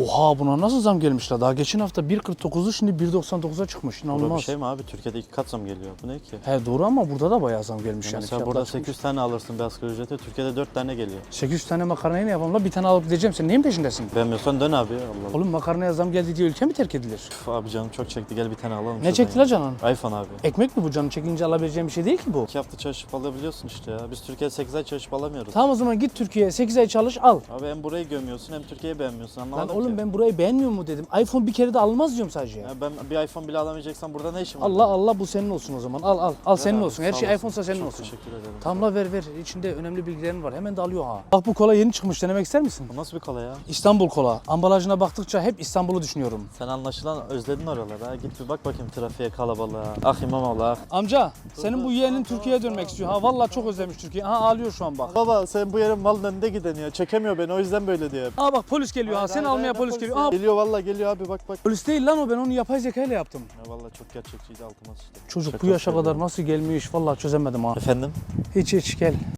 Oha buna nasıl zam gelmişler? Daha geçen hafta 1.49'u şimdi 1.99'a çıkmış. İnanılmaz. bir şey mi abi? Türkiye'de iki kat zam geliyor. Bu ne ki? He doğru ama burada da bayağı zam gelmiş yani. Mesela Fiyatlar burada çıkmış. 800 tane alırsın bir asgari ücrete. Türkiye'de 4 tane geliyor. 800 tane makarnayı ne yapalım la? Bir tane alıp gideceğim. Sen neyin peşindesin? Beğenmiyorsan dön abi. Allah Allah. Oğlum makarnaya zam geldi diye ülke mi terk edilir? Üf, abi canım çok çekti. Gel bir tane alalım. Ne çekti la canın? iPhone abi. Ekmek mi bu canın çekince alabileceğim bir şey değil ki bu. 2 hafta çalışıp alabiliyorsun işte ya. Biz Türkiye'de 8 ay çalışıp alamıyoruz. Tamam o zaman git Türkiye'ye 8 ay çalış al. Abi hem burayı gömüyorsun hem Türkiye'yi beğenmiyorsun Lan anlamadım oğlum ben burayı beğenmiyor mu dedim. iPhone bir kere de alınmaz diyorum sadece. Ya ben bir iPhone bile alamayacaksan burada ne işim var? Allah Allah bu senin olsun o zaman. Al al. Al Ver senin abi, olsun. Her sağ şey olasın. iPhone'sa senin Çok olsun. teşekkür ederim. La ver ver. İçinde önemli bilgilerin var. Hemen de alıyor ha. Bak bu kola yeni çıkmış. Denemek ister misin? Bu nasıl bir kola ya? İstanbul kola. Ambalajına baktıkça hep İstanbul'u düşünüyorum. Sen anlaşılan özledin oraları ha. Git bir bak bakayım trafiğe kalabalığa. Ah İmamoğlu ah. Amca senin bu yeğenin Türkiye'ye dönmek istiyor. Ha vallahi çok özlemiş Türkiye. Ha ağlıyor şu an bak. Baba sen bu yerin malın önünde giden ya. Çekemiyor beni o yüzden böyle diyor. Aa bak polis geliyor ha. Seni almaya polis geliyor. Aa Geliyor valla geliyor abi bak bak. polis değil lan o. Ben onu yapay zekayla yaptım. Ya valla çok gerçekçiydi altıma sıçtı. Çocuk Şaka bu yaşa söylüyorum. kadar nasıl gelmiş vallahi çözemedim ha. Efendim? Hiç hiç gel.